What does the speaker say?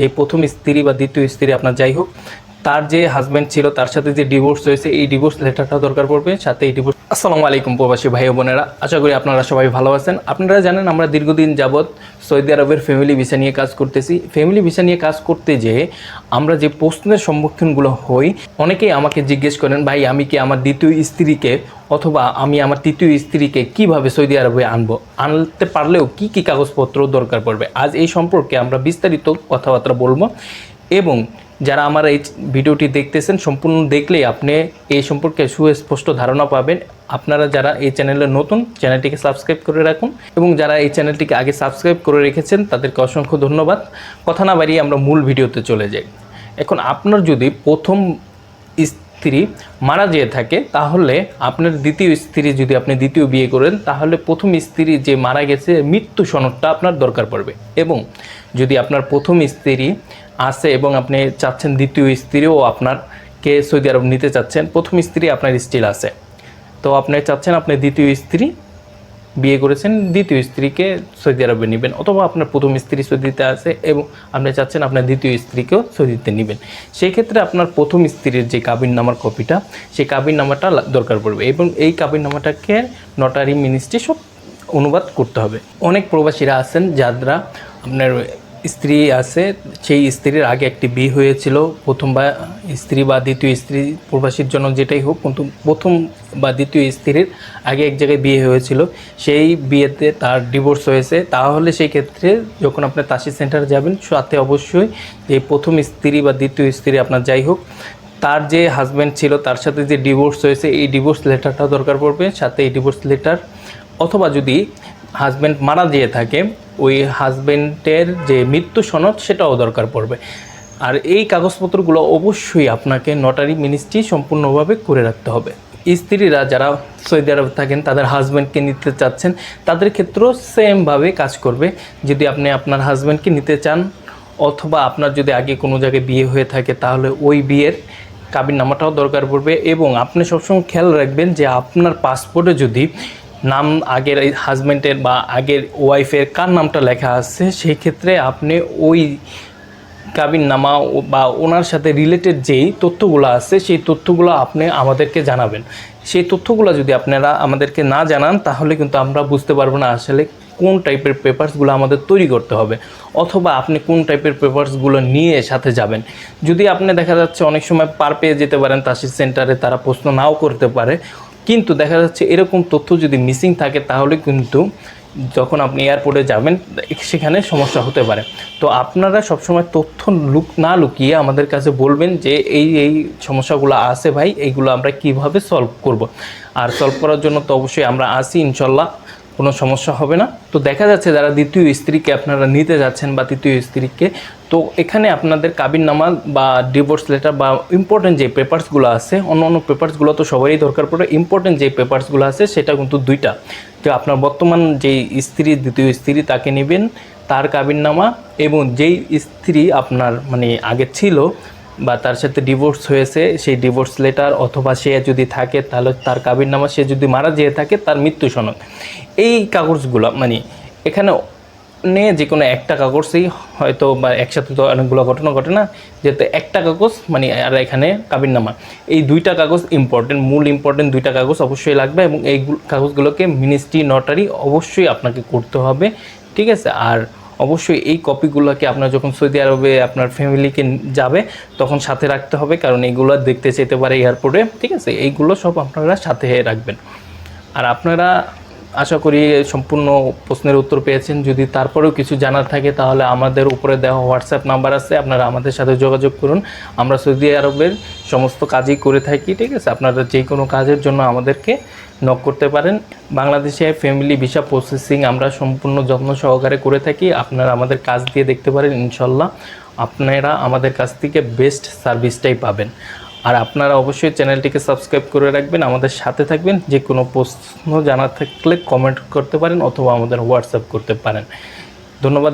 যে প্রথম স্ত্রী বা দ্বিতীয় স্ত্রী আপনার যাই হোক তার যে হাজব্যান্ড ছিল, তার সাথে যে ডিভোর্স হয়েছে, এই ডিভোর্স লেটারটা দরকার পড়বে, সাথে এই ডিভোর্স আসসালামু আলাইকুম প্রবাসী ভাই বোনেরা। আশা করি আপনারা সবাই ভালো আছেন। আপনারা জানেন, আমরা দীর্ঘদিন যাবৎ সৌদি আরবের ফ্যামিলি ভিসা নিয়ে কাজ করতেছি। ফ্যামিলি ভিসা নিয়ে কাজ করতে যেয়ে আমরা যে প্রশ্নের সম্মুখীনগুলো হই, অনেকেই আমাকে জিজ্ঞেস করেন, ভাই, আমি কি আমার দ্বিতীয় স্ত্রীকে অথবা আমি আমার তৃতীয় স্ত্রীকে কীভাবে সৌদি আরবে আনব? আনতে পারলেও কি কি কাগজপত্র দরকার পড়বে? আজ এই সম্পর্কে আমরা বিস্তারিত কথাবার্তা বলব এবং যারা আমার এই ভিডিওটি দেখতেছেন, সম্পূর্ণ দেখলেই আপনি এই সম্পর্কে সুস্পষ্ট ধারণা পাবেন। আপনারা যারা এই চ্যানেলে নতুন, চ্যানেলটিকে সাবস্ক্রাইব করে রাখুন এবং যারা এই চ্যানেলটিকে আগে সাবস্ক্রাইব করে রেখেছেন, তাদেরকে অসংখ্য ধন্যবাদ। কথা না বাড়িয়ে আমরা মূল ভিডিওতে চলে যাই। এখন আপনার যদি প্রথম স্ত্রী মারা যেয়ে থাকে, তাহলে আপনার দ্বিতীয় স্ত্রী যদি আপনি দ্বিতীয় বিয়ে করেন, তাহলে প্রথম স্ত্রী যে মারা গেছে, মৃত্যু সনদটা আপনার দরকার পড়বে এবং যদি আপনার প্রথম স্ত্রী আছে এবং আপনি চাচ্ছেন দ্বিতীয় স্ত্রীও আপনার কে সৌদি আরব নিতে চাচ্ছেন, প্রথম স্ত্রী আপনার স্টিল আছে। তো আপনি চাচ্ছেন আপনি দ্বিতীয় স্ত্রী বিয়ে করেছেন, দ্বিতীয় স্ত্রীকে সৌদি আরবে নেবেন অথবা আপনার প্রথম স্ত্রী সৌদিতে আছে এবং আপনি চাচ্ছেন আপনার দ্বিতীয় স্ত্রীকেও সৌদিতে নেবেন। সেই ক্ষেত্রে আপনার প্রথম স্ত্রীর যে কাবিন নামার কপিটা সেই কাবিন নামাটা দরকার পড়বে এবং এই কাবিন নামাটাকে নটারি মিনিস্ট্রি সব অনুবাদ করতে হবে। অনেক প্রবাসীরা আছেন যারা আপনার স্ত্রী আছে, সেই স্ত্রীর আগে একটি বিয়ে হয়েছিল। প্রথম বা স্ত্রী বা দ্বিতীয় স্ত্রী প্রবাসীর জন্য যেটাই হোক, কিন্তু প্রথম বা দ্বিতীয় স্ত্রীর আগে এক জায়গায় বিয়ে হয়েছিল। সেই বিয়েতে তার ডিভোর্স হয়েছে। তাহলে সেই ক্ষেত্রে যখন আপনি তাসি সেন্টারে যাবেন, সাথে অবশ্যই যে প্রথম স্ত্রী বা দ্বিতীয় স্ত্রী আপনার যাই হোক, তার যে হাজব্যান্ড ছিল, তার সাথে যে ডিভোর্স হয়েছে, এই ডিভোর্স লেটারটা দরকার পড়বে। সাথে এই ডিভোর্স লেটার অথবা যদি হাজব্যান্ড মারা যেয়ে থাকে ওই হাজব্যান্ডের যে মৃত্যু সনদ সেটাও দরকার পড়বে। আর এই কাগজপত্রগুলো অবশ্যই আপনাকে নটারি মিনিস্ট্রি সম্পূর্ণভাবে করে রাখতে হবে। স্ত্রীরা যারা সৌদি আরবে থাকেন, তাদের হাজব্যান্ডকে নিতে চাচ্ছেন, তাদের ক্ষেত্রেও সেমভাবে কাজ করবে। যদি আপনি আপনার হাজব্যান্ডকে নিতে চান, অথবা আপনার যদি আগে কোনো জায়গায় বিয়ে হয়ে থাকে, তাহলে ওই বিয়ের কাবিন নামাটাও দরকার পড়বে। এবং আপনি সবসময় খেয়াল রাখবেন যে আপনার পাসপোর্টে যদি নাম আগের হাজব্যান্ডের বা আগের ওয়াইফের কার নামটা লেখা আছে? সেই ক্ষেত্রে আপনি ওই কাবিন নামা বা ওনার সাথে রিলেটেড যেই তথ্যগুলো আছে, সেই তথ্যগুলো আপনি আমাদেরকে জানাবেন। সেই তথ্যগুলো যদি আপনারা আমাদেরকে না জানান, তাহলে কিন্তু আমরা বুঝতে পারব না আসলে কোন টাইপের পেপারসগুলো আমাদের তৈরি করতে হবে, অথবা আপনি কোন টাইপের পেপারসগুলো নিয়ে সাথে যাবেন। যদি আপনি দেখা যাচ্ছে অনেক সময় পার পেয়ে যেতে পারেন, তাসির সেন্টারে তারা প্রশ্ন নাও করতে পারে কিন্তু দেখা যাচ্ছে এরকম তথ্য যদি মিসিং থাকে, তাহলে কিন্তু যখন আপনি এয়ারপোর্টে যাবেন, সেখানে সমস্যা হতে পারে। তো আপনারা সবসময় তথ্য লুক, না লুকিয়ে আমাদের কাছে বলবেন যে, এই এই সমস্যাগুলো আছে ভাই, এইগুলো আমরা কীভাবে সলভ করব? আর সলভ করার জন্য তো অবশ্যই আমরা আসি ইনশাল্লাহ। কোনো সমস্যা হবে না। তো দেখা যাচ্ছে যারা দ্বিতীয় স্ত্রীকে আপনারা নিতে যাচ্ছেন বা তৃতীয় স্ত্রীকে, তো এখানে আপনাদের কাবিন নামা বা ডিভোর্স লেটার বা ইম্পর্টেন্ট যে পেপার্সগুলো আছে, অন্য অন্য পেপার্সগুলো তো সবারই দরকার পড়ে ইম্পর্টেন্ট যে পেপারসগুলো আছে সেটা কিন্তু দুইটা। যে আপনার বর্তমান যেই স্ত্রী, দ্বিতীয় স্ত্রী তাকে নেবেন, তার কাবিন নামা এবং যেই স্ত্রী আপনার মানে আগে ছিল বা তার সাথে ডিভোর্স হয়েছে, সেই ডিভোর্স লেটার অথবা সে যদি থাকে, তাহলে তার কাবির নামা সে যদি মারা যেয়ে থাকে, তার মৃত্যু সনদ। এই কাগজগুলো মানে এখানে নিয়ে যে কোনো একটা কাগজেই হয়তো বা একসাথে তো অনেকগুলো ঘটনা ঘটে না, যেহেতু একটা কাগজ মানে আর এখানে কাবির নামা। এই দুইটা কাগজ ইম্পর্টেন্ট মূল ইম্পর্টেন্ট দুইটা কাগজ অবশ্যই লাগবে এবং এই কাগজগুলোকে মিনিস্ট্রি নটারি অবশ্যই আপনাকে করতে হবে, ঠিক আছে? আর অবশ্যই এই কপিগুলোকে আপনার যখন সৌদি আরবে আপনার ফ্যামিলিকে যাবে, তখন সাথে রাখতে হবে, কারণ এইগুলো দেখতে যেতে পারে এয়ারপোর্টে ঠিক আছে? এইগুলো সব আপনারা সাথে রাখবেন। আর আপনারা আশা করি সম্পূর্ণ প্রশ্নের উত্তর পেয়েছেন। যদি তারপরেও কিছু জানার থাকে, তাহলে আমাদের উপরে দেওয়া হোয়াটসঅ্যাপ নাম্বার আছে, আপনারা আমাদের সাথে যোগাযোগ করুন। আমরা সৌদি আরবের সমস্ত কাজই করে থাকি, ঠিক আছে? আপনারা যে কোনো কাজের জন্য আমাদেরকে নক করতে পারেন। বাংলাদেশে ফ্যামিলি ভিসা প্রসেসিং আমরা সম্পূর্ণ যত্ন সহকারে করে থাকি। আপনারা আমাদের কাজ দিয়ে দেখতে পারেন, ইনশাল্লাহ। আপনারা আমাদের কাছ থেকে বেস্ট সার্ভিসটাই পাবেন। আর আপনারা অবশ্যই চ্যানেলটিকে সাবস্ক্রাইব করে রাখবেন, আমাদের সাথে থাকবেন, যে কোনো প্রশ্ন জানা থাকলে কমেন্ট করতে পারেন অথবা আমাদের হোয়াটসঅ্যাপ করতে পারেন ধন্যবাদ।